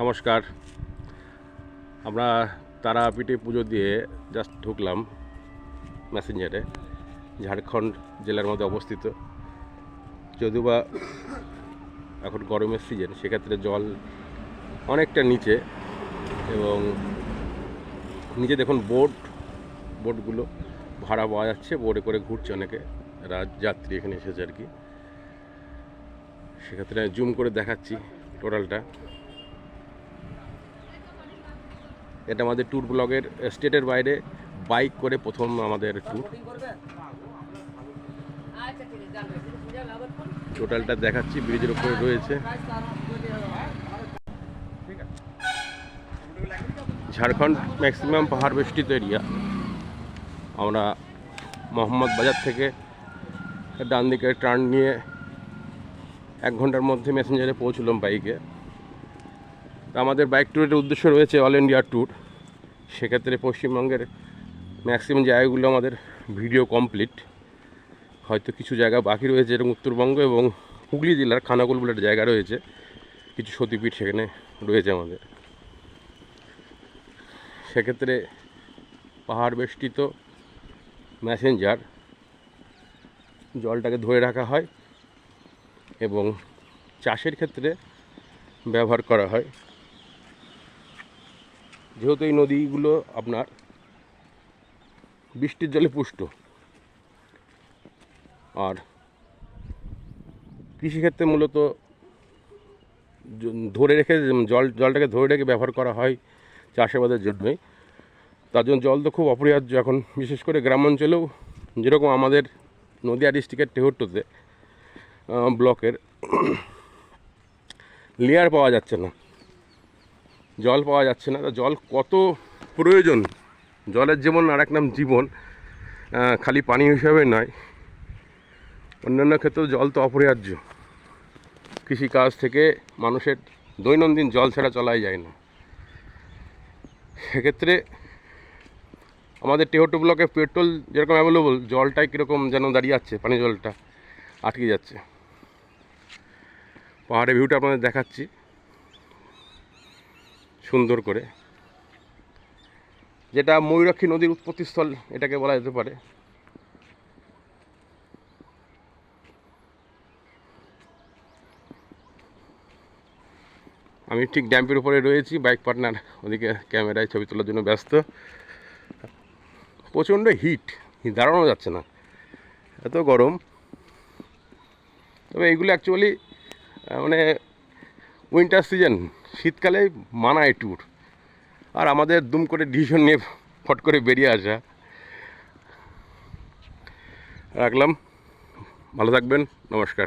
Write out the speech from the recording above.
নমস্কার। আমরা তারাপীঠে পুজো দিয়ে জাস্ট ঢুকলাম ম্যাসেঞ্জারে ঝাড়খণ্ড জেলার মধ্যে অবস্থিত। যদিও বা এখন গরমের সিজন সেক্ষেত্রে জল অনেকটা নিচে এবং নিচে দেখুন বোট বোটগুলো ভাড়া পাওয়া যাচ্ছে বোটে করে ঘুরছে অনেকে। রাত যাত্রী এখানে এসেছে আর কি। সেক্ষেত্রে জুম করে দেখাচ্ছি টোটালটা এটা আমাদের ট্যুর ব্লগের স্টেটের বাইরে বাইক করে প্রথম আমাদের ট্যুর টোটালটা দেখাচ্ছি ব্রিজের উপরে রয়েছে। ঝাড়খণ্ড ম্যাক্সিমাম পাহাড় বেষ্টিত এরিয়া আমরা মোহাম্মদ বাজার থেকে ডান দিকে টার্ন নিয়ে এক ঘণ্টার মধ্যে মেসেঞ্জারে পৌঁছলাম বাইকে আমাদের বাইক ট্যুরের উদ্দেশ্য রয়েছে অল ইন্ডিয়া ট্যুর সেক্ষেত্রে পশ্চিমবঙ্গের ম্যাক্সিমাম জায়গাগুলো আমাদের ভিডিও কমপ্লিট হয়তো কিছু জায়গা বাকি রয়েছে, যেরকম উত্তরবঙ্গ এবং হুগলি জেলার খানাকুল বলে জায়গা রয়েছে। কিছু সতীপীঠ সেখানে রয়েছে আমাদের। সেক্ষেত্রে পাহাড় বেষ্টিত ম্যাসেঞ্জার জলটাকে ধরে রাখা হয় এবং চাষের ক্ষেত্রে ব্যবহার করা হয়। যেহেতু এই নদীগুলো আপনার বৃষ্টির জলে পুষ্ট। আর কৃষিক্ষেত্রে মূলত ধরে রেখে জল, জলটাকে ধরে রেখে ব্যবহার করা হয় চাষাবাদের জন্যই তার জন্য জল তো খুব অপরিহার্য এখন, বিশেষ করে গ্রামাঞ্চলেও যেরকম আমাদের নদীয়া ডিস্ট্রিক্টের টেহট্টুতে ব্লকের লেয়ার পাওয়া যাচ্ছে না। জল পাওয়া যাচ্ছে না। তা জল কত প্রয়োজন? জলের যেমন আর এক নাম জীবন খালি পানি হিসাবে নয়। অন্যান্য ক্ষেত্রেও জল তো অপরিহার্য। কৃষিকাজ থেকে মানুষের দৈনন্দিন জল ছাড়া চলাই যায় না। সেক্ষেত্রে আমাদের টেহট্টু ব্লকে পেট্রোল যেরকম অ্যাভেলেবল জলটাই কীরকম যেন দাঁড়িয়ে যাচ্ছে পানি জলটা আটকে যাচ্ছে। পাহাড়ের ভিউটা আপনাদের দেখাচ্ছি। সুন্দর করে, যেটা ময়ূরাক্ষী নদীর উৎপত্তিস্থল এটাকে বলা যেতে পারে। আমি ঠিক ড্যাম্পের উপরে রয়েছি, বাইক পার্টনার ওদিকে ক্যামেরায় ছবি তোলার জন্য ব্যস্ত। প্রচণ্ড হিট দাঁড়ানো যাচ্ছে না, এত গরম। তবে এইগুলো অ্যাকচুয়ালি মানে উইন্টার সিজন শীতকালে মানায় ট্যুর আর আমাদের দুম করে ডিসিশন নিয়ে ফট করে বেরিয়ে আসা। রাখলাম। ভালো থাকবেন। নমস্কার।